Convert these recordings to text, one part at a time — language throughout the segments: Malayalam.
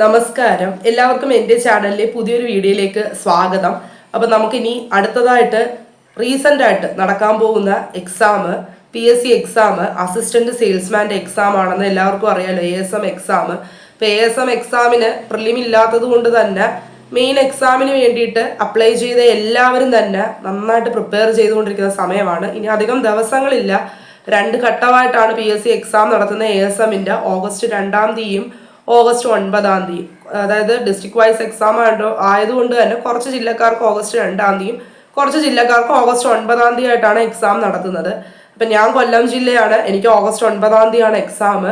നമസ്കാരം. എല്ലാവർക്കും എന്റെ ചാനലിലെ പുതിയൊരു വീഡിയോയിലേക്ക് സ്വാഗതം. അപ്പം നമുക്കിനി അടുത്തതായിട്ട് റീസെന്റായിട്ട് നടക്കാൻ പോകുന്ന exam P S C exam assistant സെയിൽസ്മാന്റെ exam ആണെന്ന് എല്ലാവർക്കും അറിയാലോ എ എസ് എം എക്സാം. അപ്പോൾ എ എസ് എം എക്സാമിന് പ്രിലിം ഇല്ലാത്തത് കൊണ്ട് തന്നെ മെയിൻ എക്സാമിന് വേണ്ടിയിട്ട് അപ്ലൈ ചെയ്ത എല്ലാവരും തന്നെ നന്നായിട്ട് പ്രിപ്പയർ ചെയ്തുകൊണ്ടിരിക്കുന്ന സമയമാണ്. ഇനി അധികം ദിവസങ്ങളില്ല. രണ്ട് ഘട്ടമായിട്ടാണ് പി എസ് സി എക്സാം നടത്തുന്ന എ എസ് എമ്മിന്റെ ഓഗസ്റ്റ് രണ്ടാം തീയതിയും ഓഗസ്റ്റ് ഒൻപതാം തീയതി. അതായത് ഡിസ്ട്രിക്ട് വൈസ് എക്സാം ആയതോ ആയതുകൊണ്ട് തന്നെ കുറച്ച് ജില്ലക്കാർക്ക് ഓഗസ്റ്റ് രണ്ടാം തീയതിയും കുറച്ച് ജില്ലക്കാർക്ക് ഓഗസ്റ്റ് ഒൻപതാം തീയതി ആയിട്ടാണ് എക്സാം നടത്തുന്നത്. അപ്പം ഞാൻ കൊല്ലം ജില്ലയാണ് എനിക്ക് ഓഗസ്റ്റ് ഒൻപതാം തീയതിയാണ് എക്സാം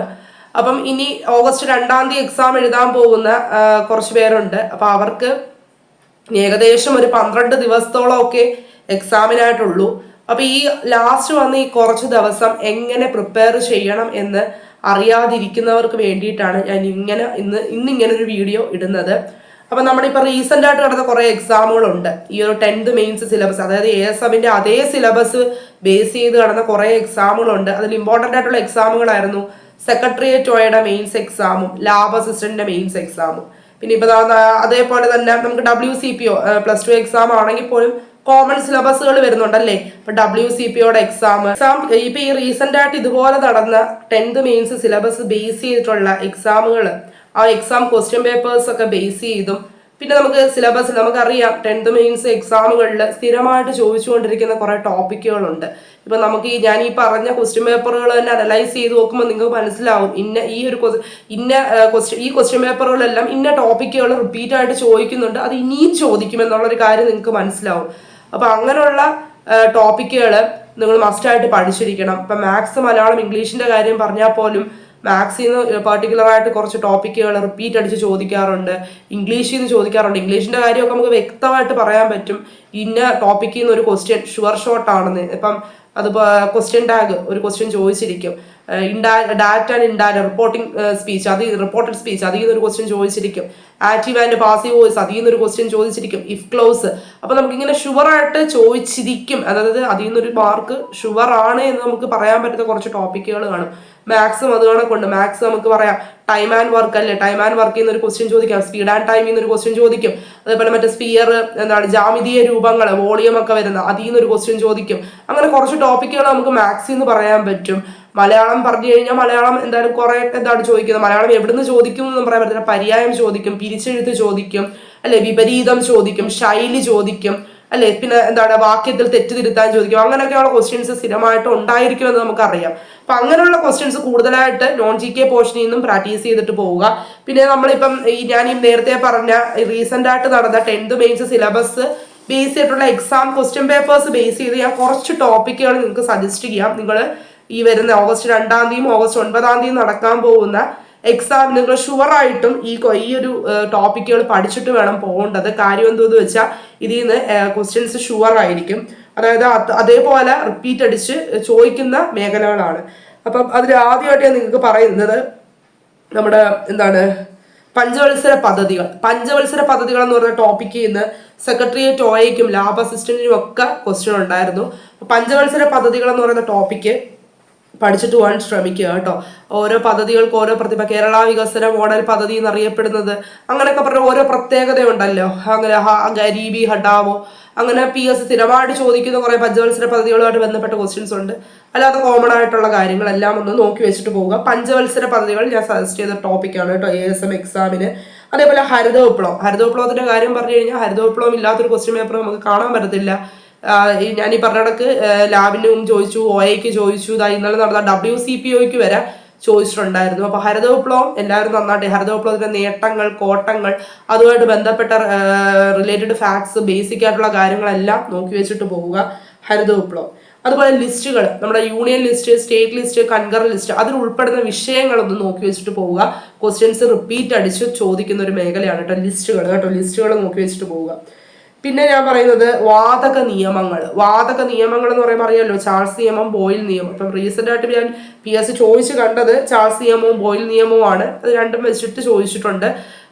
അപ്പം ഇനി ഓഗസ്റ്റ് രണ്ടാം തീയതി എക്സാം എഴുതാൻ പോകുന്ന കുറച്ച് പേരുണ്ട്. അപ്പം അവർക്ക് ഏകദേശം ഒരു പന്ത്രണ്ട് ദിവസത്തോളമൊക്കെ എക്സാമിനായിട്ടുള്ളൂ അപ്പോൾ ഈ ലാസ്റ്റ് വന്ന് ഈ കുറച്ച് ദിവസം എങ്ങനെ പ്രിപ്പയർ ചെയ്യണം എന്ന് അറിയാതിരിക്കുന്നവർക്ക് വേണ്ടിയിട്ടാണ് ഞാൻ ഇങ്ങനെ ഇന്ന് ഇന്നിങ്ങനെ ഒരു വീഡിയോ ഇടുന്നത്. അപ്പം നമ്മളിപ്പോൾ റീസെന്റ് ആയിട്ട് നടന്ന കുറേ എക്സാമുകളുണ്ട് ഈ ഒരു ടെൻത്ത് മെയിൻസ് സിലബസ് അതായത് എ എസ് എമ്മിന്റെ അതേ സിലബസ് ബേസ് ചെയ്ത് നടന്ന കുറേ എക്സാമുകളുണ്ട് അതിൽ ഇമ്പോർട്ടന്റ് ആയിട്ടുള്ള എക്സാമുകളായിരുന്നു സെക്രട്ടേറിയറ്റ് ഓയുടെ മെയിൻസ് എക്സാമും ലാബ് അസിസ്റ്റന്റിന്റെ മെയിൻസ് എക്സാമും പിന്നെ ഇപ്പോൾ അതേപോലെ തന്നെ നമുക്ക് W C P O plus two exam ആണെങ്കിൽ പോലും കോമൺ സിലബസുകൾ വരുന്നുണ്ടല്ലേ? ഇപ്പൊ ഡബ്ല്യു സി പി ഒയുടെ എക്സാം എക്സാം ഇപ്പൊ ഈ റീസെന്റ് ആയിട്ട് ഇതുപോലെ നടന്ന ടെൻത്ത് മെയിൻസ് സിലബസ് ബേസ് ചെയ്തിട്ടുള്ള എക്സാമുകൾ ആ എക്സാം ക്വസ്റ്റ്യൻ പേപ്പേഴ്സ് ഒക്കെ ബേസ് ചെയ്തും. പിന്നെ നമുക്ക് സിലബസ് നമുക്കറിയാം ടെൻത്ത് മെയിൻസ് എക്സാമുകളിൽ സ്ഥിരമായിട്ട് ചോദിച്ചുകൊണ്ടിരിക്കുന്ന കുറെ ടോപ്പിക്കുകളുണ്ട് ഇപ്പൊ നമുക്ക് ഈ ഞാൻ ഈ പറഞ്ഞ ക്വസ്റ്റ്യൻ പേപ്പറുകൾ തന്നെ അനലൈസ് ചെയ്ത് നോക്കുമ്പോൾ നിങ്ങൾക്ക് മനസ്സിലാവും. ഇന്ന ഈ ഒരു ഇന്ന ക്വസ്റ്റ്യൻ ഈ ക്വസ്റ്റ്യൻ പേപ്പറുകളെല്ലാം ഇന്ന ടോപ്പിക്കുകൾ റിപ്പീറ്റ് ആയിട്ട് ചോദിക്കുന്നുണ്ട്. അത് ഇനിയും ചോദിക്കും എന്നുള്ളൊരു കാര്യം നിങ്ങൾക്ക് മനസ്സിലാവും. അപ്പൊ അങ്ങനെയുള്ള ടോപ്പിക്കുകൾ നിങ്ങൾ മസ്റ്റായിട്ട് പഠിച്ചിരിക്കണം. ഇപ്പൊ മാത്സ് മലയാളം ഇംഗ്ലീഷിന്റെ കാര്യം പറഞ്ഞാൽ പോലും മാത്സിൽ നിന്ന് പെർട്ടിക്കുലർ ആയിട്ട് കുറച്ച് ടോപ്പിക്കുകൾ റിപ്പീറ്റ് അടിച്ച് ചോദിക്കാറുണ്ട്. ഇംഗ്ലീഷിൽ നിന്ന് ചോദിക്കാറുണ്ട്. ഇംഗ്ലീഷിന്റെ കാര്യമൊക്കെ നമുക്ക് വ്യക്തമായിട്ട് പറയാൻ പറ്റും. ഇന്ന ടോപ്പിക്കിൽ നിന്ന് ഒരു ക്വസ്റ്റ്യൻ ഷുവർ ഷോട്ട് ആണെന്ന്. ഇപ്പം അത് ക്വസ്റ്റ്യൻ ടാഗ് ഒരു ക്വസ്റ്റ്യൻ ചോദിച്ചിരിക്കും. ഇൻഡാ ഡാറ്റ ആൻഡ് ഇൻഡാറ്റ റിപ്പോർട്ടിംഗ് സ്പീച്ച് അത് റിപ്പോർട്ടഡ് സ്പീച്ച് അതിൽ നിന്നൊരു ക്വസ്റ്റ്യൻ ചോദിച്ചിരിക്കും. ആക്റ്റീവ് ആൻഡ് പാസീവ് വോയിസ് അതിൽ നിന്നൊരു ക്വസ്റ്റ്യൻ ചോദിച്ചിരിക്കും. ഇഫ് ക്ലോസ് അപ്പോൾ നമുക്ക് ഇങ്ങനെ ഷുവർ ആയിട്ട് ചോദിച്ചിരിക്കും. അതായത് അതിൽ നിന്നൊരു മാർക്ക് ഷുവർ ആണ് എന്ന് നമുക്ക് പറയാൻ പറ്റുന്ന കുറച്ച് ടോപ്പിക്കുകൾ കാണും. മാത്സും അത് കണക്കുണ്ട്. മാത്സ് നമുക്ക് പറയാം. ടൈം ആൻഡ് വർക്ക് അല്ലേ? ടൈം ആൻഡ് വർക്കിൽ നിന്ന് ഒരു ക്വസ്റ്റ്യൻ ചോദിക്കാം. സ്പീഡ് ആൻഡ് ടൈമിൽ നിന്ന് ഒരു ക്വസ്റ്റ്യൻ ചോദിക്കും. അതേപോലെ മറ്റേ സ്പിയർ എന്താണ് ജാമിതീയ രൂപങ്ങൾ വോളിയം ഒക്കെ വരുന്ന അതിൽ നിന്നൊരു ക്വസ്റ്റ്യൻ ചോദിക്കും. അങ്ങനെ കുറച്ച് ടോപ്പിക്കുകൾ നമുക്ക് മാത്സിൽ നിന്ന് പറയാൻ പറ്റും. മലയാളം പറഞ്ഞു കഴിഞ്ഞാൽ മലയാളം എന്തായാലും കുറെ എന്താണ് ചോദിക്കുന്നത്? മലയാളം എവിടുന്ന് ചോദിക്കും എന്നും പറയാൻ പറ്റില്ല പര്യായം ചോദിക്കും പിരിച്ചെഴുത്ത് ചോദിക്കും അല്ലെ? വിപരീതം ചോദിക്കും ശൈലി ചോദിക്കും അല്ലെ? പിന്നെ എന്താണ് വാക്യത്തിൽ തെറ്റ് തിരുത്താൻ ചോദിക്കും. അങ്ങനെയൊക്കെയുള്ള ക്വസ്റ്റ്യൻസ് സ്ഥിരമായിട്ട് ഉണ്ടായിരിക്കുമെന്ന് നമുക്കറിയാം. അപ്പൊ അങ്ങനെയുള്ള ക്വസ്റ്റ്യൻസ് കൂടുതലായിട്ട് നോൺ ജി കെ പോർഷനിൽ നിന്നും പ്രാക്ടീസ് ചെയ്തിട്ട് പോവുക. പിന്നെ നമ്മളിപ്പം ഈ ഞാൻ ഈ നേരത്തെ പറഞ്ഞ റീസെന്റ് ആയിട്ട് നടന്ന ടെൻത്ത് മെയിൻസ് സിലബസ് ബേസ് ചെയ്തിട്ടുള്ള എക്സാം ക്വസ്റ്റ്യൻ പേപ്പേഴ്സ് ബേസ് ചെയ്ത് ഞാൻ കുറച്ച് ടോപ്പിക്കുകൾ നിങ്ങൾക്ക് സജസ്റ്റ് ചെയ്യാം. നിങ്ങൾ ഈ വരുന്ന ഓഗസ്റ്റ് രണ്ടാം തീയതി ഓഗസ്റ്റ് ഒൻപതാം തീയതി നടക്കാൻ പോകുന്ന എക്സാം നിങ്ങൾ കൊ- ഈ ഒരു ടോപ്പിക്കുകൾ പഠിച്ചിട്ട് വേണം പോകേണ്ടത്. കാര്യം എന്തോന്ന് വെച്ചാൽ ഇതിൽ നിന്ന് ക്വസ്റ്റ്യൻസ് ഷുവർ ആയിരിക്കും അതായത് അതേപോലെ റിപ്പീറ്റ് അടിച്ച് ചോദിക്കുന്ന മേഖലകളാണ്. അപ്പം അതിൽ ആദ്യമായിട്ട് ഞാൻ നിങ്ങൾക്ക് പറയുന്നത് നമ്മുടെ എന്താണ് പഞ്ചവത്സര പദ്ധതികൾ. പഞ്ചവത്സര പദ്ധതികൾ എന്ന് പറഞ്ഞ ടോപ്പിക്ക് ഇന്ന് സെക്രട്ടറിയേറ്റ് ഒയയ്ക്കും ലാബ് അസിസ്റ്റന്റിനും ഒക്കെ ക്വസ്റ്റ്യൻ ഉണ്ടായിരുന്നു. പഞ്ചവത്സര പദ്ധതികൾ എന്ന് പറയുന്ന ടോപ്പിക്ക് പഠിച്ചിട്ട് പോകാൻ ശ്രമിക്കുക കേട്ടോ. ഓരോ പദ്ധതികൾക്ക് ഓരോ പ്രതിഭ കേരള വികസന മോഡൽ പദ്ധതി എന്നറിയപ്പെടുന്നത് അങ്ങനെയൊക്കെ പറഞ്ഞ ഓരോ പ്രത്യേകതയുണ്ടല്ലോ. അങ്ങനെ ഗരീബി ഹഡാവോ അങ്ങനെ പി എസ് സ്ഥിരമായിട്ട് ചോദിക്കുന്ന കുറെ പഞ്ചവത്സര പദ്ധതികളുമായിട്ട് ബന്ധപ്പെട്ട ക്വസ്റ്റ്യൻസ് ഉണ്ട്. അല്ലാതെ കോമൺ ആയിട്ടുള്ള കാര്യങ്ങളെല്ലാം ഒന്ന് നോക്കി വെച്ചിട്ട് പോവുക. പഞ്ചവത്സര പദ്ധതികൾ ഞാൻ സജസ്റ്റ് ചെയ്ത ടോപ്പിക്കാണ് കേട്ടോ എ എസ് എം എക്സാമിന് അതേപോലെ ഹരിത വിപ്ലവം ഹരിത കാര്യം പറഞ്ഞു കഴിഞ്ഞാൽ ഹരിത വിപ്ലവം ഇല്ലാത്തൊരു ക്വസ്റ്റ്യൻ പേപ്പർ നമുക്ക് കാണാൻ പറ്റത്തില്ല. ഞാൻ ഈ പറഞ്ഞ കണക്ക് ലാബിനും ചോദിച്ചു ഒ എക്ക് ചോദിച്ചു ഇന്നലെ നടന്ന ഡബ്ല്യു സി പി ഒക്ക് വരെ ചോദിച്ചിട്ടുണ്ടായിരുന്നു. അപ്പൊ ഹരിത വിപ്ലവം എല്ലാവരും നന്നായിട്ട് ഹരിത നേട്ടങ്ങൾ കോട്ടങ്ങൾ അതുമായിട്ട് ബന്ധപ്പെട്ട റിലേറ്റഡ് ഫാക്ട്സ് ബേസിക് ആയിട്ടുള്ള കാര്യങ്ങളെല്ലാം നോക്കി വെച്ചിട്ട് പോവുക ഹരിത വിപ്ലവം അതുപോലെ ലിസ്റ്റുകൾ നമ്മുടെ union list state list concurrent list അതിൽ ഉൾപ്പെടുന്ന വിഷയങ്ങളൊന്ന് നോക്കി വെച്ചിട്ട് പോവുക. ക്വസ്റ്റ്യൻസ് റിപ്പീറ്റ് അടിച്ച് ചോദിക്കുന്ന ഒരു മേഖലയാണ് കേട്ടോ ലിസ്റ്റുകൾ. കേട്ടോ ലിസ്റ്റുകൾ നോക്കി വെച്ചിട്ട് പോവുക. പിന്നെ ഞാൻ പറയുന്നത് വാതക നിയമങ്ങൾ. വാതക നിയമങ്ങൾ എന്ന് പറയുമ്പോൾ അറിയാമല്ലോ ചാൾസ് നിയമം ബോയിൽ നിയമം ഇപ്പം റീസെന്റ് ആയിട്ട് ഞാൻ പി എസ് ചോദിച്ച് കണ്ടത് ചാൾസ് നിയമവും ബോയിൽ നിയമവും ആണ് അത് രണ്ടും വെച്ചിട്ട് ചോദിച്ചിട്ടുണ്ട്.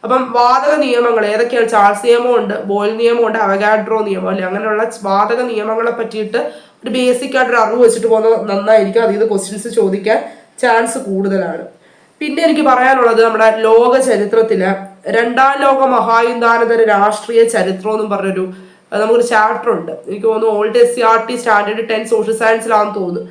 അപ്പം വാതക നിയമങ്ങൾ ഏതൊക്കെയാണ്? ചാൾസ് നിയമം ഉണ്ട് ബോയിൽ നിയമം ഉണ്ട് അവഗാഡ്രോ നിയമം അല്ലെ? അങ്ങനെയുള്ള വാതക നിയമങ്ങളെ പറ്റിയിട്ട് ഒരു ബേസിക് ആയിട്ടൊരു അറിവ് വെച്ചിട്ട് പോകുന്നത് നന്നായിരിക്കും. നിന്ന് ക്വസ്റ്റ്യൻസ് ചോദിക്കാൻ ചാൻസ് കൂടുതലാണ്. പിന്നെ എനിക്ക് പറയാനുള്ളത് നമ്മുടെ ലോക ചരിത്രത്തിൽ രണ്ടാം ലോക മഹായുദ്ധാനന്തര രാഷ്ട്രീയ ചരിത്രം എന്നും പറഞ്ഞൊരു നമുക്കൊരു ചാപ്റ്റർ ഉണ്ട്. എനിക്ക് തോന്നുന്നു old S C R T standard ten social സയൻസിലാണെന്ന് തോന്നുന്നു.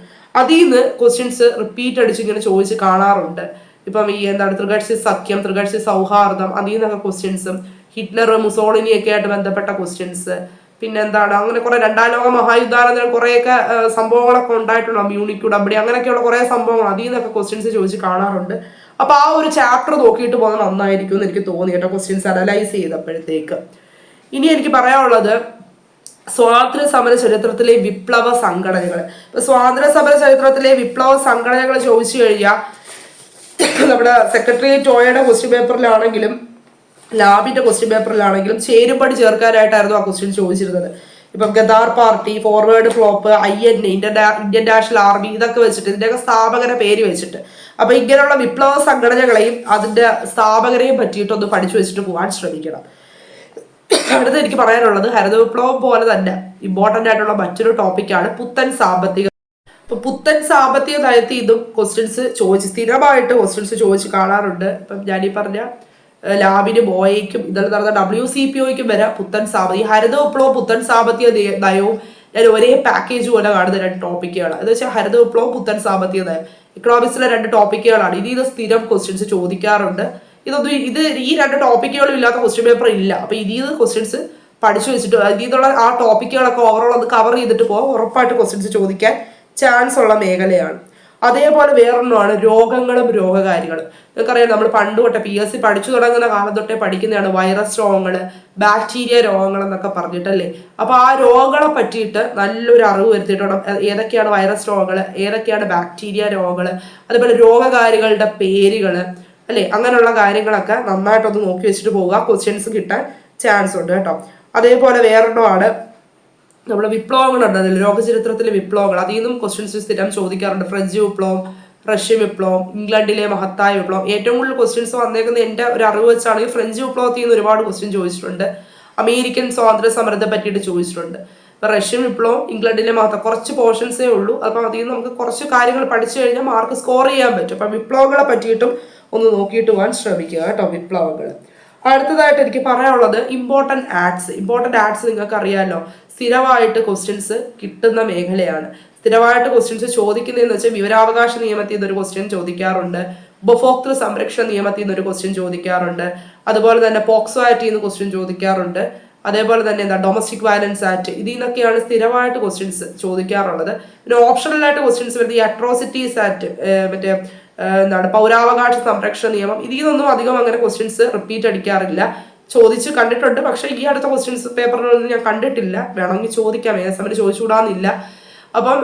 അതിൽ നിന്ന് ക്വസ്റ്റ്യൻസ് റിപ്പീറ്റ് അടിച്ച് ഇങ്ങനെ ചോദിച്ച് കാണാറുണ്ട്. ഇപ്പം ഈ എന്താണ് ത്രികക്ഷി സഖ്യം ത്രികക്ഷി സൗഹാർദ്ദം അതിൽ നിന്നൊക്കെ ക്വസ്റ്റ്യൻസും ഹിറ്റ്ലർ മുസോളിനി ഒക്കെ ആയിട്ട് ബന്ധപ്പെട്ട ക്വസ്റ്റ്യൻസ് പിന്നെ എന്താണ് അങ്ങനെ കുറെ രണ്ടാം ലോക മഹായുദ്ധാനന്തരം കുറേയൊക്കെ സംഭവങ്ങളൊക്കെ ഉണ്ടായിട്ടുണ്ടോ. മ്യൂണിക് അവിടെ അങ്ങനെയൊക്കെയുള്ള കുറെ സംഭവങ്ങൾ അതിൽ നിന്നൊക്കെ ക്വസ്റ്റ്യൻസ് ചോദിച്ച് കാണാറുണ്ട്. അപ്പൊ ആ ഒരു ചാപ്റ്റർ നോക്കിയിട്ട് പോകുന്നത് നന്നായിരിക്കും എന്ന് എനിക്ക് തോന്നി കേട്ടോ ക്വസ്റ്റ്യൻസ് അനലൈസ് ചെയ്തപ്പോഴത്തേക്ക്. ഇനി എനിക്ക് പറയാനുള്ളത് സ്വാതന്ത്ര്യ സമര ചരിത്രത്തിലെ വിപ്ലവ സംഘടനകൾ. ഇപ്പൊ സ്വാതന്ത്ര്യ സമര ചരിത്രത്തിലെ വിപ്ലവ സംഘടനകൾ ചോദിച്ചു കഴിഞ്ഞാൽ നമ്മുടെ സെക്രട്ടറി ടോയുടെ ക്വസ്റ്റ്യൻ പേപ്പറിലാണെങ്കിലും ലാബിന്റെ ക്വസ്റ്റ്യൻ പേപ്പറിലാണെങ്കിലും ചേരുപടി ചേർക്കാനായിട്ടായിരുന്നു ആ ക്വസ്റ്റ്യൻ ചോദിച്ചിരുന്നത്. ഇപ്പം Ghadar party forward bloc I N Indian Indian National Army ഇതൊക്കെ വെച്ചിട്ട് ഇതിന്റെയൊക്കെ സ്ഥാപകരെ പേര് വെച്ചിട്ട്. അപ്പൊ ഇങ്ങനെയുള്ള വിപ്ലവ സംഘടനകളെയും അതിന്റെ സ്ഥാപകരെയും പറ്റിയിട്ടൊന്ന് പഠിച്ചു വെച്ചിട്ട് പോകാൻ ശ്രമിക്കണം. അടുത്ത് എനിക്ക് പറയാനുള്ളത് ഹരിത വിപ്ലവം പോലെ തന്നെ ഇമ്പോർട്ടന്റ് ആയിട്ടുള്ള മറ്റൊരു ടോപ്പിക്കാണ് പുത്തൻ സാമ്പത്തിക ഇപ്പൊ പുത്തൻ സാമ്പത്തിക നയത്തിൽ ഇതും ക്വസ്റ്റ്യൻസ് ചോദിച്ച് സ്ഥിരമായിട്ട് ക്വസ്റ്റ്യൻസ് ചോദിച്ച് കാണാറുണ്ട്. ഇപ്പം ഞാനീ പറഞ്ഞ ലാബിനും ബോയ്ക്കും ഇന്നലെ നടന്ന ഡബ്ല്യു സി പി ഒയ്ക്കും വരെ. പുത്തൻ സാമ്പത്തിക ഈ ഹരിത വിപ്ലവം പുത്തൻ സാമ്പത്തിക നയ- നയവും ഞാൻ ഒരേ പാക്കേജ് പോലെ കാണുന്ന രണ്ട് ടോപ്പിക്കുകളാണ് എന്ന് വെച്ചാൽ ഹരിത വിപ്ലവം പുത്തൻ സാമ്പത്തിക നയം. ഇക്കണോമിക്സിലെ രണ്ട് ടോപ്പിക്കുകളാണ് ഇനി ഇത് സ്ഥിരം ക്വസ്റ്റ്യൻസ് ചോദിക്കാറുണ്ട്. ഇതൊന്നും ഇത് ഈ രണ്ട് ടോപ്പിക്കുകളും ഇല്ലാത്ത ക്വസ്റ്റ്യൻ പേപ്പർ ഇല്ല. അപ്പൊ ഇതിൽ നിന്ന് ക്വസ്റ്റ്യൻസ് പഠിച്ചു വെച്ചിട്ട് ഇതിൽ നിന്നുള്ള ആ ടോപ്പിക്കുകളൊക്കെ ഓവറോൾ അത് കവർ ചെയ്തിട്ട് പോകാം ഉറപ്പായിട്ട് ക്വസ്റ്റ്യൻസ് ചോദിക്കാൻ ചാൻസ് ഉള്ള മേഖലയാണ്. അതേപോലെ വേറൊന്നുമാണ് രോഗങ്ങളും രോഗകാരികളും. നിങ്ങൾക്കറിയാം നമ്മൾ പണ്ട് തൊട്ടേ പി എസ് സി പഠിച്ചു തുടങ്ങുന്ന കാലം തൊട്ടേ പഠിക്കുന്നതാണ് വൈറസ് രോഗങ്ങൾ ബാക്ടീരിയ രോഗങ്ങൾ എന്നൊക്കെ പറഞ്ഞിട്ടല്ലേ? അപ്പൊ ആ രോഗങ്ങളെ പറ്റിയിട്ട് നല്ലൊരു അറിവ് വരുത്തിയിട്ടുണ്ട്. ഏതൊക്കെയാണ് വൈറസ് രോഗങ്ങൾ ഏതൊക്കെയാണ് ബാക്ടീരിയ രോഗങ്ങൾ അതുപോലെ രോഗകാരികളുടെ പേരുകൾ അല്ലേ? അങ്ങനെയുള്ള കാര്യങ്ങളൊക്കെ നന്നായിട്ടൊന്ന് നോക്കി വെച്ചിട്ട് പോവുക. ക്വസ്റ്റ്യൻസ് കിട്ടാൻ ചാൻസ് ഉണ്ട് കേട്ടോ. അതേപോലെ വേറൊരെണ്ണമാണ് നമ്മുടെ വിപ്ലവങ്ങളുണ്ടല്ലോ ലോകചരിത്രത്തിലെ വിപ്ലവങ്ങൾ. അതിൽ നിന്നും ക്വസ്റ്റ്യൻസ് സ്ഥിരം ചോദിക്കാറുണ്ട്. ഫ്രഞ്ച് വിപ്ലവം റഷ്യൻ വിപ്ലവം ഇംഗ്ലണ്ടിലെ മഹത്തായ വിപ്ലവം. ഏറ്റവും കൂടുതൽ ക്വസ്റ്റ്യൻസ് വന്നേക്കുന്ന എന്റെ ഒരു അറിവ് വെച്ചാണെങ്കിൽ ഫ്രഞ്ച് വിപ്ലവത്തിൽ നിന്ന് ഒരുപാട് ക്വസ്റ്റ്യൻ ചോദിച്ചിട്ടുണ്ട്. അമേരിക്കൻ സ്വാതന്ത്ര്യ സമരത്തെ പറ്റിയിട്ട് ചോദിച്ചിട്ടുണ്ട്. ഇപ്പം റഷ്യൻ വിപ്ലവം ഇംഗ്ലണ്ടിലെ മഹത്വം കുറച്ച് പോർഷൻസേ ഉള്ളൂ. അപ്പം അതിൽ നിന്ന് നമുക്ക് കുറച്ച് കാര്യങ്ങൾ പഠിച്ചു കഴിഞ്ഞാൽ മാർക്ക് സ്കോർ ചെയ്യാൻ പറ്റും. അപ്പം വിപ്ലവങ്ങളെ പറ്റിയിട്ടും ഒന്ന് നോക്കിയിട്ട് പോകാൻ ശ്രമിക്കുക കേട്ടോ വിപ്ലവങ്ങൾ. അടുത്തതായിട്ട് എനിക്ക് പറയാനുള്ളത് ഇമ്പോർട്ടന്റ് ആഡ്സ് ഇമ്പോർട്ടന്റ് ആഡ്സ് നിങ്ങൾക്ക് അറിയാമല്ലോ സ്ഥിരമായിട്ട് ക്വസ്റ്റ്യൻസ് കിട്ടുന്ന മേഖലയാണ്. സ്ഥിരമായിട്ട് ക്വസ്റ്റ്യൻസ് ചോദിക്കുന്നതെന്ന് വെച്ചാൽ വിവരാവകാശ നിയമത്തിൽ നിന്നൊരു ക്വസ്റ്റ്യൻ ചോദിക്കാറുണ്ട്. ഉപഭോക്തൃ സംരക്ഷണ നിയമത്തിൽ നിന്നൊരു ക്വസ്റ്റ്യൻ ചോദിക്കാറുണ്ട്. അതുപോലെ തന്നെ പോക്സോ ആക്റ്റിൽ നിന്ന് ക്വസ്റ്റ്യൻ ചോദിക്കാറുണ്ട്. അതേപോലെ തന്നെ എന്താ ഡൊമസ്റ്റിക് വയലൻസ് ആക്ട് ഇതിൽ നിന്നൊക്കെയാണ് സ്ഥിരമായിട്ട് ക്വസ്റ്റ്യൻസ് ചോദിക്കാറുള്ളത്. പിന്നെ ഓപ്ഷണലായിട്ട് ക്വസ്റ്റ്യൻസ് വരുന്നത് ഈ അട്രോസിറ്റീസ് ആക്ട് മറ്റേ എന്താണ് പൗരാവകാശ സംരക്ഷണ നിയമം. ഇതിൽ നിന്നൊന്നും അധികം അങ്ങനെ ക്വസ്റ്റ്യൻസ് റിപ്പീറ്റ് അടിക്കാറില്ല. ചോദിച്ച് കണ്ടിട്ടുണ്ട്. പക്ഷേ ഈ അടുത്ത ക്വസ്റ്റ്യൻസ് പേപ്പറിലൊന്നും ഞാൻ കണ്ടിട്ടില്ല. വേണമെങ്കിൽ ചോദിക്കാം. ഏത് സമയം ചോദിച്ചുകൂടാന്നില്ല. അപ്പം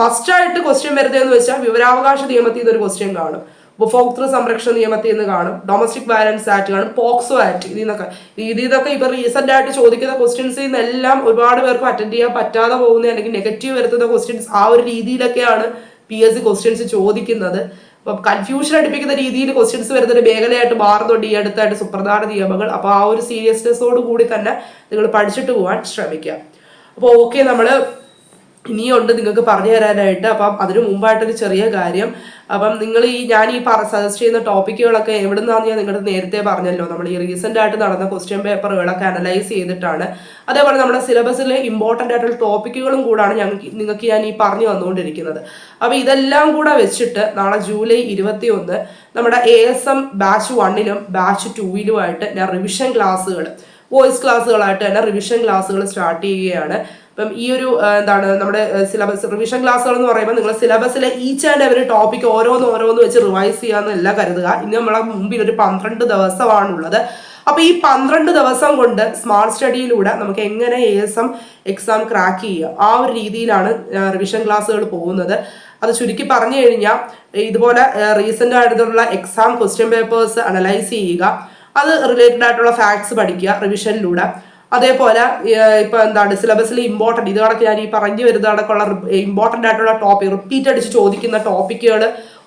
മസ്റ്റായിട്ട് ക്വസ്റ്റ്യൻ വരുന്നതെന്ന് വെച്ചാൽ വിവരാവകാശ നിയമത്തിൽ നിന്ന് ഒരു ക്വസ്റ്റ്യൻ കാണും. ഉപഭോക്തൃ സംരക്ഷണ നിയമത്തിൽ നിന്ന് കാണും. ഡൊമസ്റ്റിക് വയലൻസ് ആക്ട് കാണും. പോക്സോ ആക്ട് ഇതിൽ നിന്നൊക്കെ ഇതിൽ നിന്നൊക്കെ ഇപ്പൊ റീസെന്റ് ആയിട്ട് ചോദിക്കുന്ന ക്വസ്റ്റ്യൻസിൽ നിന്നെല്ലാം ഒരുപാട് പേർക്ക് അറ്റൻഡ് ചെയ്യാൻ പറ്റാതെ പോകുന്ന അല്ലെങ്കിൽ നെഗറ്റീവ് വരുത്തുന്ന ക്വസ്റ്റ്യൻസ് ആ ഒരു രീതിയിലൊക്കെയാണ് പി എസ് സി ക്വസ്റ്റ്യൻസ് ചോദിക്കുന്നത്. കൺഫ്യൂഷൻ അടിപ്പിക്കുന്ന രീതിയിൽ ക്വസ്റ്റ്യൻസ് വരുന്നൊരു മേഖലയായിട്ട് മാറുന്നുണ്ട് ഈ അടുത്തായിട്ട് സുപ്രധാന നിയമങ്ങൾ. അപ്പോൾ ആ ഒരു സീരിയസ്നെസ്സോട് കൂടി തന്നെ നിങ്ങൾ പഠിച്ചിട്ട് പോകാൻ ശ്രമിക്കുക. അപ്പോൾ ഓക്കെ നമ്മൾ ഇനിയുണ്ട് നിങ്ങൾക്ക് പറഞ്ഞു തരാനായിട്ട്. അപ്പം അതിനു മുമ്പായിട്ടൊരു ചെറിയ കാര്യം. അപ്പം നിങ്ങൾ ഈ ഞാൻ ഈ പറ സജസ്റ്റ് ചെയ്യുന്ന ടോപ്പിക്കുകളൊക്കെ എവിടെ നിന്നാണെന്ന് ഞാൻ നിങ്ങളുടെ നേരത്തെ പറഞ്ഞല്ലോ. നമ്മൾ ഈ റീസെന്റ് ആയിട്ട് നടന്ന ക്വസ്റ്റ്യൻ പേപ്പറുകളൊക്കെ അനലൈസ് ചെയ്തിട്ടാണ്. അതേപോലെ നമ്മുടെ സിലബസിലെ ഇമ്പോർട്ടന്റ് ആയിട്ടുള്ള ടോപ്പിക്കുകളും കൂടാണ് ഞങ്ങൾക്ക് നിങ്ങൾക്ക് ഞാൻ ഈ പറഞ്ഞു വന്നുകൊണ്ടിരിക്കുന്നത് അപ്പോൾ ഇതെല്ലാം കൂടെ വെച്ചിട്ട് നാളെ ജൂലൈ ഇരുപത്തി ഒന്ന് നമ്മുടെ എ എസ് എം ബാച്ച് വണ്ണിലും ബാച്ച് ടൂവിലുമായിട്ട് ഞാൻ റിവിഷൻ ക്ലാസ്സുകൾ വോയിസ് ക്ലാസ്സുകളായിട്ട് തന്നെ റിവിഷൻ ക്ലാസ്സുകൾ സ്റ്റാർട്ട് ചെയ്യുകയാണ്. അപ്പം ഈ ഒരു എന്താണ് നമ്മുടെ സിലബസ് റിവിഷൻ ക്ലാസ്സുകൾ എന്ന് പറയുമ്പോൾ നിങ്ങൾ സിലബസിലെ ഈച്ച് ആൻഡ് എവറി ടോപ്പിക് ഓരോന്ന് ഓരോന്ന് വെച്ച് റിവൈസ് ചെയ്യാമെന്നല്ല കരുതുക. ഇനി നമ്മളെ മുമ്പിൽ ഒരു പന്ത്രണ്ട് ദിവസമാണുള്ളത്. അപ്പൊ ഈ പന്ത്രണ്ട് ദിവസം കൊണ്ട് സ്മാർട്ട് സ്റ്റഡിയിലൂടെ നമുക്ക് എങ്ങനെ A S M exam crack ചെയ്യാം ആ ഒരു രീതിയിലാണ് റിവിഷൻ ക്ലാസ്സുകൾ പോകുന്നത്. അത് ചുരുക്കി പറഞ്ഞു കഴിഞ്ഞാൽ ഇതുപോലെ റീസെന്റ് ആയിട്ടുള്ള എക്സാം ക്വസ്റ്റ്യൻ പേപ്പേഴ്സ് അനലൈസ് ചെയ്യുക. അത് റിലേറ്റഡ് ആയിട്ടുള്ള ഫാക്ട്സ് പഠിക്കുക റിവിഷനിലൂടെ അതേപോലെ ഇപ്പൊ എന്താണ് സിലബസിൽ ഇമ്പോർട്ടന്റ് ഇത് കണക്ക് ഞാൻ ഈ പറഞ്ഞു വരുന്ന കണക്കുള്ള ഇമ്പോർട്ടന്റ് ആയിട്ടുള്ള ടോപ്പിക് റിപ്പീറ്റ് അടിച്ച് ചോദിക്കുന്ന ടോപ്പിക്കുകൾ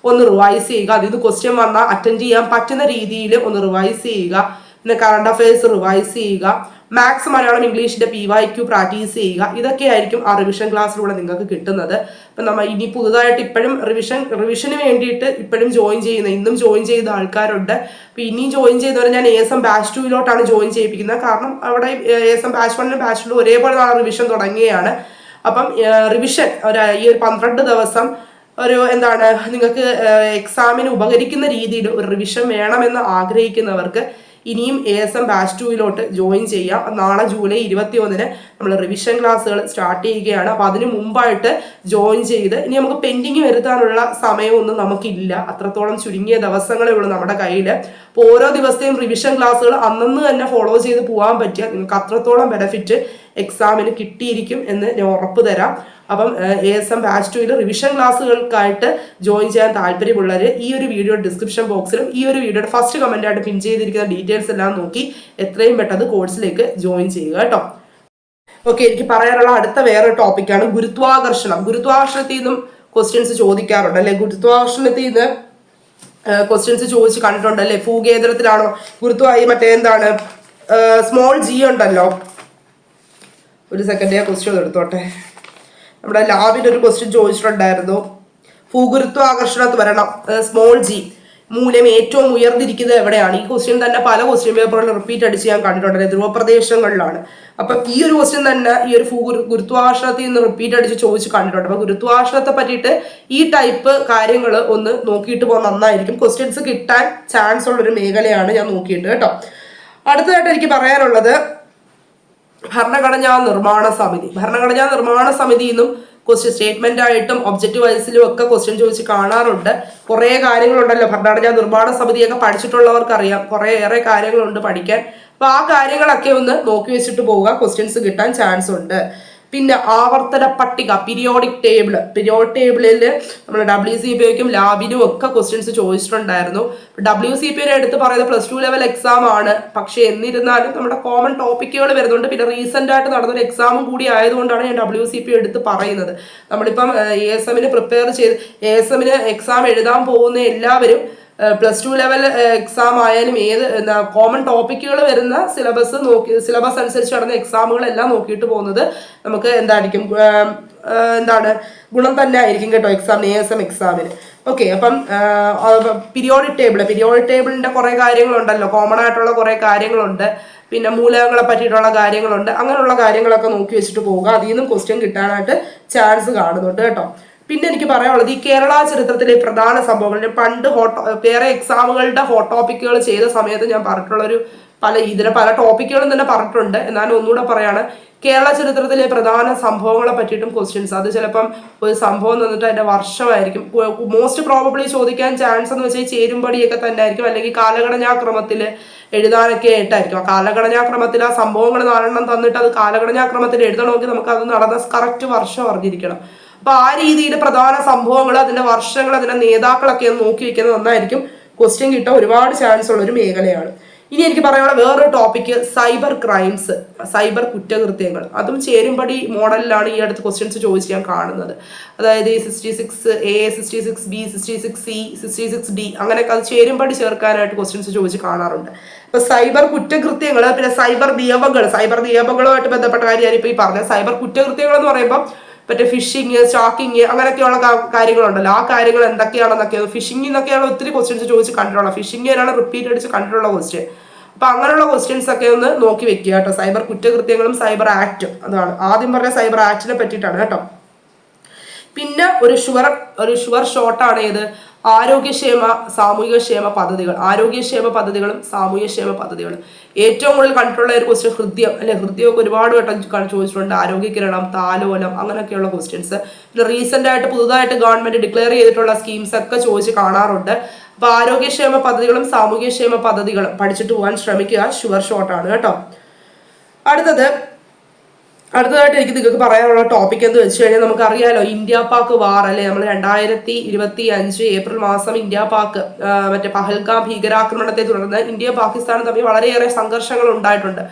ഒന്ന് റിവൈസ് ചെയ്യുക. അതിൽ നിന്ന് ക്വസ്റ്റ്യൻ വന്നാൽ അറ്റൻഡ് ചെയ്യാൻ പറ്റുന്ന രീതിയിൽ ഒന്ന് റിവൈസ് ചെയ്യുക. പിന്നെ കറണ്ട് അഫയേഴ്സ് റിവൈസ് ചെയ്യുക. മാത്സ് മലയാളം ഇംഗ്ലീഷിന്റെ പി വൈ ക്യു പ്രാക്ടീസ് ചെയ്യുക. ഇതൊക്കെയായിരിക്കും ആ റിവിഷൻ ക്ലാസ്സിലൂടെ നിങ്ങൾക്ക് കിട്ടുന്നത്. അപ്പം നമ്മൾ ഇനി പുതുതായിട്ട് ഇപ്പോഴും റിവിഷൻ റിവിഷന് വേണ്ടിയിട്ട് ഇപ്പോഴും ജോയിൻ ചെയ്യുന്ന ഇന്നും ജോയിൻ ചെയ്ത ആൾക്കാരുണ്ട്. അപ്പം ഇനിയും ജോയിൻ ചെയ്തവരെ ഞാൻ എ എസ് എം ബാച്ച് ടുവിലോട്ടാണ് ജോയിൻ ചെയ്യിപ്പിക്കുന്നത്. കാരണം അവിടെ എ എസ് എം ബാച്ച് വണ്ണിനും ബാച്ച് ടു ഒരേപോലെ നാളെ റിവിഷൻ തുടങ്ങിയാണ് അപ്പം റിവിഷൻ ഒരു ഈ ഒരു പന്ത്രണ്ട് ദിവസം ഒരു എന്താണ് നിങ്ങൾക്ക് എക്സാമിന് ഉപകരിക്കുന്ന രീതിയിൽ ഒരു റിവിഷൻ വേണമെന്ന് ആഗ്രഹിക്കുന്നവർക്ക് ഇനിയും എ എസ് എം ബാച്ച് ടൂയിലോട്ട് ജോയിൻ ചെയ്യാം നാളെ ജൂലൈ ഇരുപത്തി ഒന്നിന് നമ്മൾ റിവിഷൻ ക്ലാസ്സുകൾ സ്റ്റാർട്ട് ചെയ്യുകയാണ്. അപ്പോൾ അതിന് മുമ്പായിട്ട് ജോയിൻ ചെയ്ത് ഇനി നമുക്ക് പെൻഡിങ് വരുത്താനുള്ള സമയമൊന്നും നമുക്കില്ല. അത്രത്തോളം ചുരുങ്ങിയ ദിവസങ്ങളേ ഉള്ളൂ നമ്മുടെ കയ്യിൽ അപ്പോൾ ഓരോ ദിവസത്തെയും റിവിഷൻ ക്ലാസ്സുകൾ അന്നന്ന് തന്നെ ഫോളോ ചെയ്ത് പോകാൻ പറ്റിയ നിങ്ങൾക്ക് അത്രത്തോളം ബെനിഫിറ്റ് എക്സാമിന് കിട്ടിയിരിക്കും എന്ന് ഞാൻ ഉറപ്പ് തരാം. അപ്പം എ എസ് എം ബാച്ച് ടുയിൽ റിവിഷൻ ക്ലാസ്സുകൾക്കായിട്ട് ജോയിൻ ചെയ്യാൻ താല്പര്യമുള്ളവർ ഈ ഒരു വീഡിയോ ഡിസ്ക്രിപ്ഷൻ ബോക്സിലും ഈ ഒരു വീഡിയോയുടെ ഫസ്റ്റ് കമന്റായിട്ട് പിൻ ചെയ്തിരിക്കുന്ന ഡീറ്റെയിൽസ് എല്ലാം നോക്കി എത്രയും പെട്ടെന്ന് കോഴ്സിലേക്ക് ജോയിൻ ചെയ്യുക കേട്ടോ. ഓക്കെ എനിക്ക് പറയാനുള്ള അടുത്ത വേറൊരു ടോപ്പിക്കാണ് ഗുരുത്വാകർഷണം. ഗുരുത്വാകർഷണത്തിൽ നിന്നും ക്വസ്റ്റ്യൻസ് ചോദിക്കാറുണ്ട് അല്ലെ? ഗുരുത്വാകർഷണത്തിൽ നിന്ന് ക്വസ്റ്റ്യൻസ് ചോദിച്ച് കണ്ടിട്ടുണ്ട് അല്ലെ ഭൂകേന്ദ്രത്തിലാണോ? ഗുരുത്വായി മറ്റേ എന്താണ്? സ്മോൾ ജി ഉണ്ടല്ലോ. ഒരു സെക്കൻഡ് ഞാൻ ക്വസ്റ്റ്യൻ എടുത്തോട്ടെ. നമ്മുടെ ലാബിൽ ഒരു ക്വസ്റ്റ്യൻ ചോദിച്ചിട്ടുണ്ടായിരുന്നു. ഭൂഗുരുത്വ ആകർഷണത്ത് വരണം സ്മോൾ ജി മൂലം ഏറ്റവും ഉയർന്നിരിക്കുന്നത് എവിടെയാണ്? ഈ ക്വസ്റ്റ്യൻ തന്നെ പല ക്വസ്റ്റ്യൻ പേപ്പറുകളിൽ റിപ്പീറ്റ് അടിച്ച് ഞാൻ കണ്ടിട്ടുണ്ട്. ധ്രുവപ്രദേശങ്ങളിലാണ്. അപ്പൊ ഈ ഒരു ക്വസ്റ്റ്യൻ തന്നെ ഈ ഒരു ഗുരുത്വാകർഷണത്തിൽ നിന്ന് റിപ്പീറ്റ് അടിച്ച് ചോദിച്ച് കണ്ടിട്ടുണ്ട്. അപ്പൊ ഗുരുത്വാകർഷണത്തെ പറ്റിയിട്ട് ഈ ടൈപ്പ് കാര്യങ്ങൾ ഒന്ന് നോക്കിയിട്ട് പോകാൻ നന്നായിരിക്കും. ക്വസ്റ്റ്യൻസ് കിട്ടാൻ ചാൻസ് ഉള്ളൊരു മേഖലയാണ് ഞാൻ നോക്കിയിട്ട് കേട്ടോ. അടുത്തതായിട്ട് എനിക്ക് പറയാനുള്ളത് ഭരണഘടനാ നിർമ്മാണ സമിതി. ഭരണഘടനാ നിർമ്മാണ സമിതി എന്നും ക്വസ്റ്റ്യൻ സ്റ്റേറ്റ്മെന്റ് ആയിട്ടും ഒബ്ജക്റ്റീവ് വൈസിലും ഒക്കെ ക്വസ്റ്റ്യൻ ചോദിച്ച് കാണാറുണ്ട്. കുറേ കാര്യങ്ങളുണ്ടല്ലോ. ഭരണഘടനാ നിർമ്മാണ സമിതിയൊക്കെ പഠിച്ചിട്ടുള്ളവർക്ക് അറിയാം കുറേ ഏറെ കാര്യങ്ങളുണ്ട് പഠിക്കാൻ. അപ്പൊ ആ കാര്യങ്ങളൊക്കെ ഒന്ന് നോക്കി വെച്ചിട്ട് പോവുക. ക്വസ്റ്റ്യൻസ് കിട്ടാൻ ചാൻസ് ഉണ്ട്. പിന്നെ ആവർത്തന പട്ടിക പീരിയോഡിക് ടേബിൾ പീരിയോഡിക് ടേബിളിൽ നമ്മൾ ഡബ്ല്യു സി പി ഒക്കും ലാബിനും ഒക്കെ ക്വസ്റ്റ്യൻസ് ചോദിച്ചിട്ടുണ്ടായിരുന്നു. ഡബ്ല്യു സി പി എടുത്ത് പറയുന്നത് പ്ലസ് ടു ലെവൽ എക്സാം ആണ്. പക്ഷേ എന്നിരുന്നാലും നമ്മുടെ കോമൺ ടോപ്പിക്കുകൾ വരുന്നുണ്ട്. പിന്നെ റീസെന്റ് ആയിട്ട് നടന്നൊരു എക്സാമും കൂടി ആയതുകൊണ്ടാണ് ഞാൻ ഡബ്ല്യു സി പി എടുത്ത് പറയുന്നത്. നമ്മളിപ്പം എ എസ് എമ്മിന് പ്രിപ്പയർ ചെയ്ത് എ എസ് എമ്മിന് എക്സാം എഴുതാൻ പോകുന്ന എല്ലാവരും പ്ലസ് ടു ലെവൽ എക്സാം ആയാലും ഏത് കോമൺ ടോപ്പിക്കുകൾ വരുന്ന സിലബസ് നോക്കി സിലബസ് അനുസരിച്ച് നടന്ന എക്സാമുകളെല്ലാം നോക്കിയിട്ട് പോകുന്നത് നമുക്ക് എന്തായിരിക്കും എന്താണ് ഗുണം തന്നെ ആയിരിക്കും കേട്ടോ എക്സാം എ എസ് എം എക്സാമിന് ഓക്കെ അപ്പം പീരിയോഡിക് ടേബിൾ പീരിയോഡിക് ടേബിളിന്റെ കുറേ കാര്യങ്ങളുണ്ടല്ലോ കോമൺ ആയിട്ടുള്ള കുറേ കാര്യങ്ങളുണ്ട് പിന്നെ മൂലകങ്ങളെ പറ്റിയിട്ടുള്ള കാര്യങ്ങളുണ്ട് അങ്ങനെയുള്ള കാര്യങ്ങളൊക്കെ നോക്കി വെച്ചിട്ട് പോവുക അതിൽ നിന്നും ക്വസ്റ്റ്യൻ കിട്ടാനായിട്ട് ചാൻസ് കാണുന്നുണ്ട് കേട്ടോ. പിന്നെ എനിക്ക് പറയാനുള്ളത് ഈ കേരള ചരിത്രത്തിലെ പ്രധാന സംഭവങ്ങൾ. പണ്ട് ഹോട്ടോ വേറെ എക്സാമുകളുടെ ഹോട്ട് ടോപ്പിക്കുകൾ ചെയ്ത സമയത്ത് ഞാൻ പറഞ്ഞിട്ടുള്ളൊരു പല ഇതിലെ പല ടോപ്പിക്കുകളും തന്നെ പറഞ്ഞിട്ടുണ്ട്. എന്നാലും ഒന്നുകൂടെ പറയാണ് കേരള ചരിത്രത്തിലെ പ്രധാന സംഭവങ്ങളെ പറ്റിയിട്ടും ക്വസ്റ്റ്യൻസ് അത് ചിലപ്പം ഒരു സംഭവം തന്നിട്ട് അതിന്റെ വർഷമായിരിക്കും. മോസ്റ്റ് പ്രോബബ്ലി ചോദിക്കാൻ ചാൻസ് എന്ന് വെച്ചാൽ ചേരുംപടിയൊക്കെ തന്നെ ആയിരിക്കും അല്ലെങ്കിൽ കാലഘടനാക്രമത്തിൽ എഴുതാനൊക്കെ ആയിട്ടായിരിക്കും. ആ കാലഘടനാക്രമത്തിൽ ആ സംഭവങ്ങൾ നാലെണ്ണം തന്നിട്ട് അത് കാലഘടനാക്രമത്തിൽ എഴുതണമെങ്കിൽ നമുക്ക് അത് നടന്ന കറക്റ്റ് വർഷം അറിഞ്ഞിരിക്കണം. അപ്പൊ ആ രീതിയിൽ പ്രധാന സംഭവങ്ങൾ അതിന്റെ വർഷങ്ങൾ അതിന്റെ നേതാക്കളൊക്കെ നോക്കി വെക്കുന്നത് നന്നായിരിക്കും. ക്വസ്റ്റ്യൻ കിട്ടാൻ ഒരുപാട് ചാൻസ് ഉള്ള ഒരു മേഖലയാണ്. ഇനി എനിക്ക് പറയാനുള്ള വേറൊരു ടോപ്പിക്ക് സൈബർ ക്രൈംസ് സൈബർ കുറ്റകൃത്യങ്ങൾ. അതും ചേരുംപടി മോഡലിലാണ് ഈ അടുത്ത് ക്വസ്റ്റ്യൻസ് ചോദിച്ച് ഞാൻ കാണുന്നത്. അതായത് sixty six A sixty six B sixty six C sixty six D അങ്ങനെയൊക്കെ അത് ചേരുംപടി ചേർക്കാനായിട്ട് ക്വസ്റ്റ്യൻസ് ചോദിച്ച് കാണാറുണ്ട്. ഇപ്പൊ സൈബർ കുറ്റകൃത്യങ്ങൾ പിന്നെ സൈബർ നിയമങ്ങൾ സൈബർ നിയമങ്ങളുമായിട്ട് ബന്ധപ്പെട്ട കാര്യമാണ് ഇപ്പൊ ഈ പറഞ്ഞത്. സൈബർ കുറ്റകൃത്യങ്ങൾ എന്ന് പറയുമ്പോൾ മറ്റേ ഫിഷിങ് സ്റ്റോക്കിങ് അങ്ങനെയൊക്കെയുള്ള കാര്യങ്ങളുണ്ടല്ലോ. ആ കാര്യങ്ങൾ എന്തൊക്കെയാണെന്നൊക്കെ ഫിഷിംഗ് എന്നൊക്കെയാണ് ഒത്തിരി ക്വസ്റ്റ്യൻസ് ചോദിച്ച് കണ്ടിട്ടുള്ളത് ഫിഷിംഗ് തന്നെയാണ് റിപ്പീറ്റ് അടിച്ച് കണ്ടിട്ടുള്ള ക്വസ്റ്റ്യൻ അപ്പൊ അങ്ങനെയുള്ള ക്വസ്റ്റ്യൻസ് ഒക്കെ ഒന്ന് നോക്കി വെക്കുക കേട്ടോ. സൈബർ കുറ്റകൃത്യങ്ങളും സൈബർ ആക്റ്റും അതാണ്. ആദ്യം പറഞ്ഞ സൈബർ ആക്റ്റിനെ പറ്റിയിട്ടാണ് കേട്ടോ. പിന്നെ ഒരു ഷുവർ ഒരു ഷുവർ ഷോട്ടാണ് ഏത്? ആരോഗ്യക്ഷേമ സാമൂഹികക്ഷേമ പദ്ധതികൾ. ആരോഗ്യക്ഷേമ പദ്ധതികളും സാമൂഹിക ക്ഷേമ പദ്ധതികളും. ഏറ്റവും കൂടുതൽ കണ്ടിട്ടുള്ള ഒരു ക്വസ്റ്റ്യൻ ഹൃദയം. അല്ലെ ഹൃദയമൊക്കെ ഒരുപാട് വട്ടം ചോദിച്ചിട്ടുണ്ട്. ആരോഗ്യകിരണം താലോലം അങ്ങനെയൊക്കെയുള്ള ക്വസ്റ്റ്യൻസ് പിന്നെ റീസെന്റ് ആയിട്ട് പുതുതായിട്ട് ഗവൺമെന്റ് ഡിക്ലെയർ ചെയ്തിട്ടുള്ള സ്കീംസ് ഒക്കെ ചോദിച്ച് കാണാറുണ്ട്. അപ്പൊ ആരോഗ്യക്ഷേമ പദ്ധതികളും സാമൂഹ്യക്ഷേമ പദ്ധതികളും പഠിച്ചിട്ട് പോകാൻ ശ്രമിക്കുക. ഷുവർ ഷോട്ടാണ് കേട്ടോ. അടുത്തത് അടുത്തതായിട്ട് എനിക്ക് നിങ്ങൾക്ക് പറയാനുള്ള ടോപ്പിക് എന്ന് വെച്ച് കഴിഞ്ഞാൽ നമുക്കറിയാലോ ഇന്ത്യ പാക്ക് വാർ അല്ലെ? നമ്മൾ രണ്ടായിരത്തി ഇരുപത്തി അഞ്ച് ഏപ്രിൽ മാസം ഇന്ത്യ പാക്ക് മറ്റേ പഹൽഗാം ഭീകരാക്രമണത്തെ തുടർന്ന് ഇന്ത്യ പാകിസ്ഥാനും തമ്മിൽ വളരെയേറെ സംഘർഷങ്ങൾ ഉണ്ടായിട്ടുണ്ട്.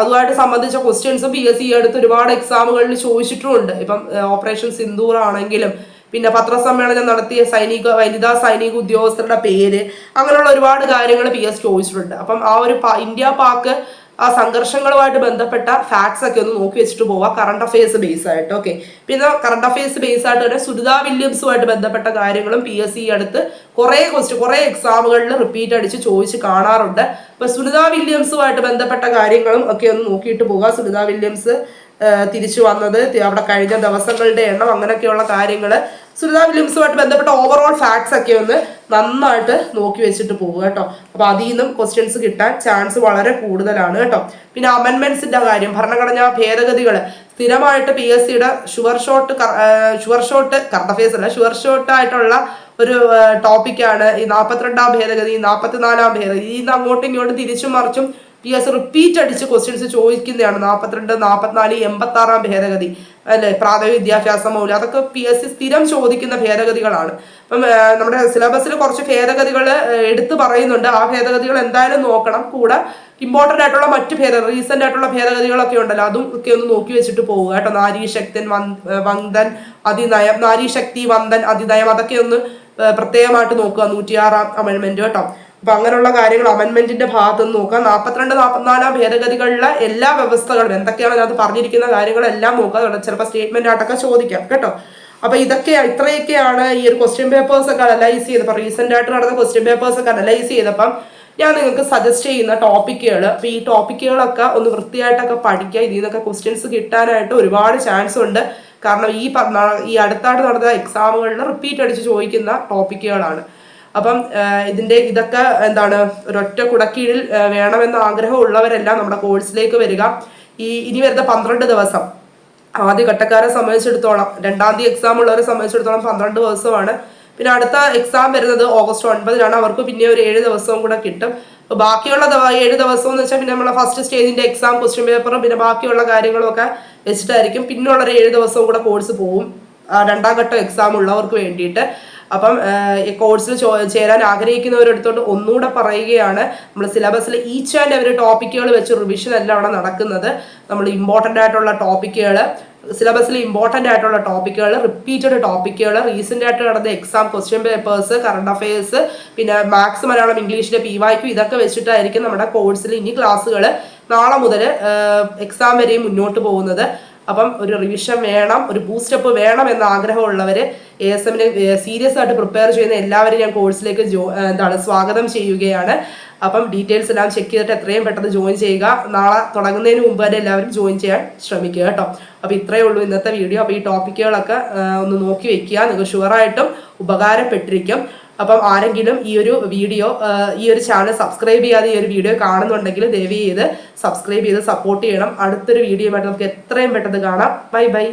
അതുമായിട്ട് സംബന്ധിച്ച ക്വസ്റ്റ്യൻസും പി എസ് സി അടുത്ത് ഒരുപാട് എക്സാമുകളിൽ ചോദിച്ചിട്ടുമുണ്ട്. ഇപ്പം ഓപ്പറേഷൻ സിന്ദൂർ ആണെങ്കിലും പിന്നെ പത്രസമ്മേളനം നടത്തിയ സൈനിക വനിതാ സൈനിക ഉദ്യോഗസ്ഥരുടെ പേര് അങ്ങനെയുള്ള ഒരുപാട് കാര്യങ്ങൾ പി എസ് ചോദിച്ചിട്ടുണ്ട്. അപ്പം ആ ഒരു ഇന്ത്യ പാക്ക് ആ സംഘർഷങ്ങളുമായിട്ട് ബന്ധപ്പെട്ട ഫാക്ട്സ് ഒക്കെ ഒന്ന് നോക്കി വെച്ചിട്ട് പോവാം. കറണ്ട് അഫയേഴ്സ് ബേസ് ആയിട്ട് ഓക്കെ പിന്നെ കറണ്ട് അഫയേഴ്സ് ബേസ് ആയിട്ട് തന്നെ സുനിത വില്യംസുമായിട്ട് ബന്ധപ്പെട്ട കാര്യങ്ങളും പി എസ് സി അടുത്ത് കുറേ ക്വസ്റ്റ്യൻ കുറേ എക്സാമുകളിൽ റിപ്പീറ്റ് അടിച്ച് ചോദിച്ച് കാണാറുണ്ട്. അപ്പൊ സുനിത വില്യംസുമായിട്ട് ബന്ധപ്പെട്ട കാര്യങ്ങളും ഒക്കെ ഒന്ന് നോക്കിയിട്ട് പോവുക സുനിത വില്യംസ് തിരിച്ചു വന്നത് അവിടെ കഴിഞ്ഞ ദിവസങ്ങളുടെ എണ്ണം അങ്ങനെയൊക്കെയുള്ള കാര്യങ്ങൾ സുനിത വില്യംസുമായിട്ട് ബന്ധപ്പെട്ട ഓവറോൾ ഫാക്ട്സ് ഒക്കെ ഒന്ന് നന്നായിട്ട് നോക്കി വെച്ചിട്ട് പോവുക കേട്ടോ. അപ്പൊ അതിൽ നിന്നും ക്വസ്റ്റ്യൻസ് കിട്ടാൻ ചാൻസ് വളരെ കൂടുതലാണ് കേട്ടോ. പിന്നെ അമെൻമെന്റ്സിന്റെ കാര്യം ഭരണഘടനാ ഭേദഗതികൾ സ്ഥിരമായിട്ട് പി എസ് സിയുടെ sure shot sure shot current affairs അല്ല ഷുവർ ഷോട്ട് ആയിട്ടുള്ള ഒരു ടോപ്പിക്കാണ് ഈ നാൽപ്പത്തിരണ്ടാം ഭേദഗതി നാൽപ്പത്തിനാലാം ഭേദഗതി. ഇന്ന് അങ്ങോട്ടും ഇങ്ങോട്ടും തിരിച്ചും മറിച്ചും പി എസ് റിപ്പീറ്റ് അടിച്ച് ക്വസ്റ്റ്യൻസ് ചോദിക്കുന്നതാണ്. നാൽപ്പത്തിരണ്ട് നാൽപ്പത്തിനാല് എൺപത്തി ആറാം ഭേദഗതി. അല്ലെ? പ്രാഥമിക വിദ്യാഭ്യാസ മൗല്യം. അതൊക്കെ പി എസ് സി സ്ഥിരം ചോദിക്കുന്ന ഭേദഗതികളാണ്. അപ്പം നമ്മുടെ സിലബസിൽ കുറച്ച് ഭേദഗതികൾ എടുത്തു പറയുന്നുണ്ട്. ആ ഭേദഗതികൾ എന്തായാലും നോക്കണം. കൂടെ ഇമ്പോർട്ടന്റ് ആയിട്ടുള്ള മറ്റ് ഭേദ റീസെന്റ് ആയിട്ടുള്ള ഭേദഗതികളൊക്കെ ഉണ്ടല്ലോ. അതും ഒക്കെ ഒന്ന് നോക്കി വെച്ചിട്ട് പോവുക കേട്ടോ. നാരീശക്തൻ വന്ദൻ അതിനയം നാരീശക്തി വന്ദൻ അതിനയം. അതൊക്കെ ഒന്ന് പ്രത്യേകമായിട്ട് നോക്കുക. നൂറ്റിയാറാം അമെൻമെന്റ് കേട്ടോ. അപ്പൊ അങ്ങനെയുള്ള കാര്യങ്ങൾ അമെന്മെന്റിന്റെ ഭാഗത്ത് നിന്ന് നോക്കുക നാൽപ്പത്തിരണ്ട് നാൽപ്പത്തിനാലാം ഭേദഗതികളിലെ എല്ലാ വ്യവസ്ഥകളും എന്തൊക്കെയാണ് അതിനകത്ത് പറഞ്ഞിരിക്കുന്ന കാര്യങ്ങളെല്ലാം നോക്കുക. ചിലപ്പോൾ സ്റ്റേറ്റ്മെന്റ് ആയിട്ടൊക്കെ ചോദിക്കാം. കേട്ടോ? അപ്പൊ ഇതൊക്കെ ഇത്രയൊക്കെയാണ് ഈ ഒരു ക്വസ്റ്റ്യൻ പേപ്പേഴ്സ് ഒക്കെ അനലൈസ് ചെയ്തപ്പോൾ റീസെന്റ് ആയിട്ട് നടന്ന ക്വസ്റ്റ്യൻ പേപ്പേഴ്സ് ഒക്കെ അനലൈസ് ചെയ്തപ്പം ഞാൻ നിങ്ങൾക്ക് സജസ്റ്റ് ചെയ്യുന്ന ടോപ്പിക്കുകൾ അപ്പൊ ഈ ടോപ്പിക്കുകളൊക്കെ ഒന്ന് വൃത്തിയായിട്ടൊക്കെ പഠിക്കുക. ഇതിൽ നിന്നൊക്കെ ക്വസ്റ്റ്യൻസ് കിട്ടാനായിട്ട് ഒരുപാട് ചാൻസ് ഉണ്ട്. കാരണം ഈ പറഞ്ഞ ഈ അടുത്തായിട്ട് നടന്ന എക്സാമുകളിൽ റിപ്പീറ്റ് അടിച്ച് ചോദിക്കുന്ന ടോപ്പിക്കുകളാണ് അപ്പം ഇതിന്റെ ഇതൊക്കെ എന്താണ് ഒരൊറ്റ കുടക്കീഴിൽ വേണമെന്ന ആഗ്രഹം ഉള്ളവരെല്ലാം നമ്മുടെ കോഴ്സിലേക്ക് വരിക. ഈ ഇനി വരുന്ന പന്ത്രണ്ട് ദിവസം ആദ്യ ഘട്ടക്കാരെ സംബന്ധിച്ചിടത്തോളം രണ്ടാം തീയതി എക്സാം ഉള്ളവരെ സംബന്ധിച്ചിടത്തോളം പന്ത്രണ്ട് ദിവസമാണ്. പിന്നെ അടുത്ത എക്സാം വരുന്നത് ഓഗസ്റ്റ് ഒൻപതിനാണ്. അവർക്ക് പിന്നെ ഒരു ഏഴ് ദിവസവും കൂടെ കിട്ടും. ബാക്കിയുള്ള ഏഴ് ദിവസം എന്ന് വെച്ചാൽ പിന്നെ നമ്മളെ ഫസ്റ്റ് സ്റ്റേജിന്റെ എക്സാം ക്വസ്റ്റ്യൻ പേപ്പറും പിന്നെ ബാക്കിയുള്ള കാര്യങ്ങളൊക്കെ വെച്ചിട്ടായിരിക്കും. പിന്നുള്ള ഒരു ഏഴ് ദിവസവും കൂടെ കോഴ്സ് പോവും രണ്ടാം ഘട്ടം എക്സാം ഉള്ളവർക്ക് വേണ്ടിയിട്ട്. അപ്പം ഈ കോഴ്സിൽ ചേരാൻ ആഗ്രഹിക്കുന്നവരെടുത്തോട്ട് ഒന്നുകൂടെ പറയുകയാണ്. നമ്മൾ സിലബസിൽ ഈച്ച് ആൻഡ് അവർ ടോപ്പിക്കുകൾ വെച്ച് റിവിഷൻ അല്ല അവിടെ നടക്കുന്നത്. നമ്മൾ ഇമ്പോർട്ടന്റ് ആയിട്ടുള്ള ടോപ്പിക്കുകൾ സിലബസിൽ ഇമ്പോർട്ടന്റ് ആയിട്ടുള്ള ടോപ്പിക്കുകൾ റിപ്പീറ്റഡ് ടോപ്പിക്കുകൾ റീസെന്റ് ആയിട്ട് നടന്ന exam question papers current affairs പിന്നെ മാത്സ് മലയാളം ഇംഗ്ലീഷിലെ പി വായ്ക്കും ഇതൊക്കെ വെച്ചിട്ടായിരിക്കും നമ്മുടെ കോഴ്സിൽ ഇനി ക്ലാസ്സുകൾ നാളെ മുതൽ എക്സാം വരെയും മുന്നോട്ട് പോകുന്നത്. അപ്പം ഒരു റിവിഷൻ വേണം ഒരു ബൂസ്റ്റപ്പ് വേണം എന്ന ആഗ്രഹമുള്ളവർ എ എസ് എമ്മിന് സീരിയസ് ആയിട്ട് പ്രിപ്പയർ ചെയ്യുന്ന എല്ലാവരും ഞാൻ കോഴ്സിലേക്ക് ജോ എന്താണ് സ്വാഗതം ചെയ്യുകയാണ്. അപ്പം ഡീറ്റെയിൽസ് എല്ലാം ചെക്ക് ചെയ്തിട്ട് എത്രയും പെട്ടെന്ന് ജോയിൻ ചെയ്യുക. നാളെ തുടങ്ങുന്നതിന് മുമ്പ് തന്നെ എല്ലാവരും ജോയിൻ ചെയ്യാൻ ശ്രമിക്കുക കേട്ടോ. അപ്പം ഇത്രയേ ഉള്ളൂ ഇന്നത്തെ വീഡിയോ അപ്പോൾ ഈ ടോപ്പിക്കുകളൊക്കെ ഒന്ന് നോക്കി വെക്കുക. നിങ്ങൾക്ക് ഷുവറായിട്ടും ഉപകാരപ്പെട്ടിരിക്കും. അപ്പം ആരെങ്കിലും ഈ ഒരു വീഡിയോ ഈ ഒരു ചാനൽ സബ്സ്ക്രൈബ് ചെയ്യാതെ ഈ ഒരു വീഡിയോ കാണുന്നുണ്ടെങ്കിൽ ദയവ് ചെയ്ത് സബ്സ്ക്രൈബ് ചെയ്ത് സപ്പോർട്ട് ചെയ്യണം. അടുത്തൊരു വീഡിയോ ആയിട്ട് നമുക്ക് എത്രയും പെട്ടെന്ന് കാണാം. Bye bye